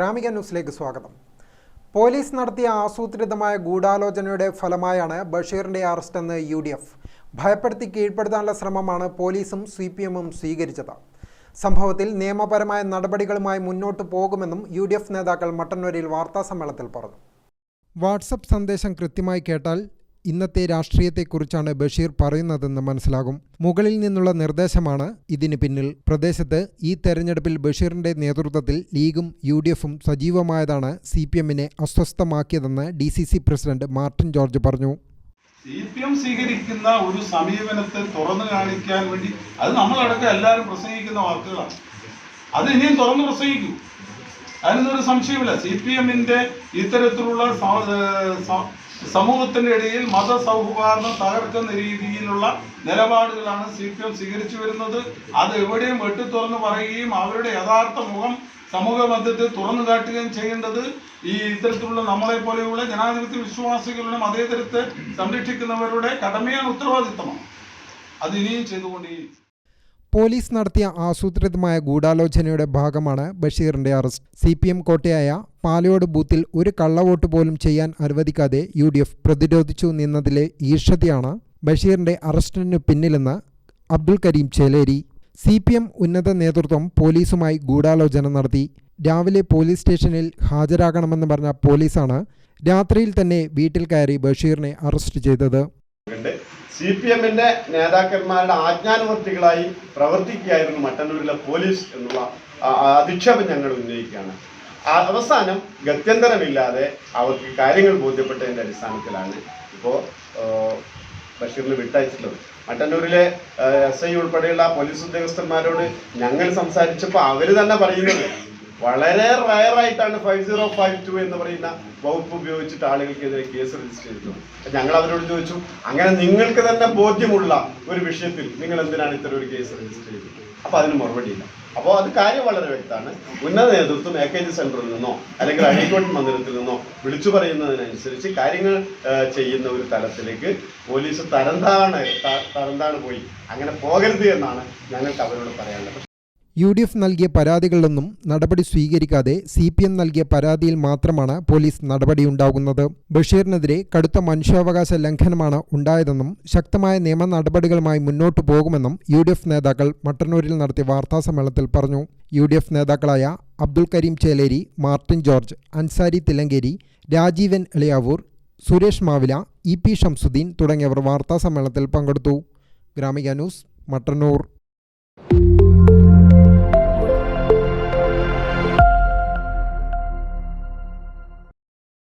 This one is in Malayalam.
ഗ്രാമിക ന്യൂസിലേക്ക് സ്വാഗതം. പോലീസ് നടത്തിയ ആസൂത്രിതമായ ഗൂഢാലോചനയുടെ ഫലമായാണ് ബഷീറിന്റെ അറസ്റ്റെന്ന് യു ഡി എഫ് ഭയപ്പെടുത്തി കീഴ്പ്പെടുത്താനുള്ള ശ്രമമാണ് പോലീസും സി പി എമ്മും സ്വീകരിച്ചത്. സംഭവത്തിൽ നിയമപരമായ നടപടികളുമായി മുന്നോട്ട് പോകുമെന്നും യു ഡി എഫ് നേതാക്കൾ മട്ടന്നൂരിൽ വാർത്താസമ്മേളനത്തിൽ പറഞ്ഞു. വാട്സപ്പ് സന്ദേശം കൃത്യമായി കേട്ടാൽ ഇന്നത്തെ രാഷ്ട്രീയത്തെക്കുറിച്ചാണ് ബഷീർ പറയുന്നതെന്ന് മനസ്സിലാകും. മുകളിൽ നിന്നുള്ള നിർദ്ദേശമാണ് ഇതിന് പിന്നിൽ. പ്രദേശത്ത് ഈ തെരഞ്ഞെടുപ്പിൽ ബഷീറിന്റെ നേതൃത്വത്തിൽ ലീഗും യു ഡി എഫും സജീവമായതാണ് സി പി എമ്മിനെ അസ്വസ്ഥമാക്കിയതെന്ന് D C C president Martin George പറഞ്ഞു. സി പി എം സ്വീകരിക്കുന്ന ഒരു സമീപനത്തെ തുറന്നു കാണിക്കാൻ വേണ്ടി അത് നമ്മളടക്കം എല്ലാവരും പ്രസംഗിക്കുന്ന വാക്കുകളാണ്. അത് ഇനിയും തുറന്നു പ്രസംഗിക്കൂ. അതിനൊന്നും സംശയമില്ല സി പി എമ്മിന്റെ ഇത്തരത്തിലുള്ള സമൂഹത്തിന്റെ ഇടയിൽ മതസൗഹാർദ്ദം തകർക്കുന്ന രീതിയിലുള്ള നിലപാടുകളാണ് സി പി എം സ്വീകരിച്ചു വരുന്നത്. അത് എവിടെയും വെട്ടി തുറന്നു പറയുകയും അവരുടെ യഥാർത്ഥ മുഖം സമൂഹ മധ്യത്തിൽ തുറന്നു കാട്ടുകയും ചെയ്യേണ്ടത് ഈ ഇത്തരത്തിലുള്ള നമ്മളെ പോലെയുള്ള ജനാധിപത്യ വിശ്വാസികളുടെ മതേതരത്തെ സംരക്ഷിക്കുന്നവരുടെ കടമയാണ് ഉത്തരവാദിത്തമാണ്. അത് ഇനിയും ചെയ്തുകൊണ്ടേയിരിക്കും. പോലീസ് നടത്തിയ ആസൂത്രിതമായ ഗൂഢാലോചനയുടെ ഭാഗമാണ് ബഷീറിന്റെ അറസ്റ്റ്. സി പി എം കോട്ടയായ പാലയോട് ബൂത്തിൽ ഒരു കള്ളവോട്ട് പോലും ചെയ്യാൻ അനുവദിക്കാതെ യു ഡി എഫ് പ്രതിരോധിച്ചു നിന്നതിലെ ഈർഷതയാണ് ബഷീറിന്റെ അറസ്റ്റിനു പിന്നിലെന്ന് Abdul Karim Cheleri. C P M ഉന്നത നേതൃത്വം പോലീസുമായി ഗൂഢാലോചന നടത്തി. രാവിലെ പോലീസ് സ്റ്റേഷനിൽ ഹാജരാകണമെന്ന് പറഞ്ഞ പോലീസാണ് രാത്രിയിൽ തന്നെ വീട്ടിൽ കയറി ബഷീറിനെ അറസ്റ്റ് ചെയ്തത്. ഉണ്ട്. സി പി എമ്മിന്റെ നേതാക്കന്മാരുടെ ആജ്ഞാനുവർത്തികളായി പ്രവർത്തിക്കുകയായിരുന്നു മട്ടന്നൂരിലെ പോലീസ് എന്നുള്ള അധിക്ഷേപം ഞങ്ങൾ ഉന്നയിക്കുകയാണ്. അവസാനം ഗത്യന്തരമില്ലാതെ അവർക്ക് കാര്യങ്ങൾ ബോധ്യപ്പെട്ടതിന്റെ അടിസ്ഥാനത്തിലാണ് ഇപ്പോൾ ബഷീറിന് വിട്ടയച്ചിട്ടുള്ളത്. മട്ടന്നൂരിലെ എസ് ഐ ഉൾപ്പെടെയുള്ള പോലീസ് ഉദ്യോഗസ്ഥന്മാരോട് ഞങ്ങൾ സംസാരിച്ചപ്പോൾ അവർ തന്നെ പറയുന്നത് വളരെ റയറായിട്ടാണ് ഫൈവ് സീറോ ഫൈവ് ടു എന്ന് പറയുന്ന വകുപ്പ് ഉപയോഗിച്ചിട്ട് ആളുകൾക്കെതിരെ കേസ് രജിസ്റ്റർ അപ്പൊ ഞങ്ങൾ അവരോട് ചോദിച്ചു അങ്ങനെ നിങ്ങൾക്ക് തന്നെ ബോധ്യമുള്ള ഒരു വിഷയത്തിൽ നിങ്ങൾ എന്തിനാണ് ഇത്തരം ഒരു കേസ് രജിസ്റ്റർ ചെയ്തത്? അപ്പൊ അതിന് മറുപടി ഇല്ല. അപ്പോൾ അത് കാര്യം വളരെ വ്യക്തമാണ്. ഉന്നത നേതൃത്വം എ കെ ജി സെന്ററിൽ നിന്നോ അല്ലെങ്കിൽ അഴീക്കോട്ട് മന്ദിരത്തിൽ നിന്നോ വിളിച്ചു പറയുന്നതിനനുസരിച്ച് കാര്യങ്ങൾ ചെയ്യുന്ന ഒരു തലത്തിലേക്ക് പോലീസ് തരംതാണ് തരംതാണ് പോയി. അങ്ങനെ പോകരുത് എന്നാണ് ഞങ്ങൾക്ക് അവരോട് പറയാനുള്ളത്. യു ഡി എഫ് നൽകിയ പരാതികളിലൊന്നും നടപടി സ്വീകരിക്കാതെ സി പി എം നൽകിയ പരാതിയിൽ മാത്രമാണ് പോലീസ് നടപടിയുണ്ടാകുന്നത്. ബഷീറിനെതിരെ കടുത്ത മനുഷ്യാവകാശ ലംഘനമാണ് ഉണ്ടായതെന്നും ശക്തമായ നിയമ നടപടികളുമായി മുന്നോട്ടു പോകുമെന്നും യു ഡി എഫ് നേതാക്കൾ മട്ടന്നൂരിൽ നടത്തിയ വാർത്താസമ്മേളനത്തിൽ പറഞ്ഞു. യു ഡി എഫ് നേതാക്കളായ Abdul Karim Cheleri Martin George Ansari Thillankeri Rajeevan Eliyavoor Suresh Mavila E P Shamsuddin തുടങ്ങിയവർ വാർത്താസമ്മേളനത്തിൽ പങ്കെടുത്തു. ഗ്രാമിക ന്യൂസ് മട്ടന്നൂർ.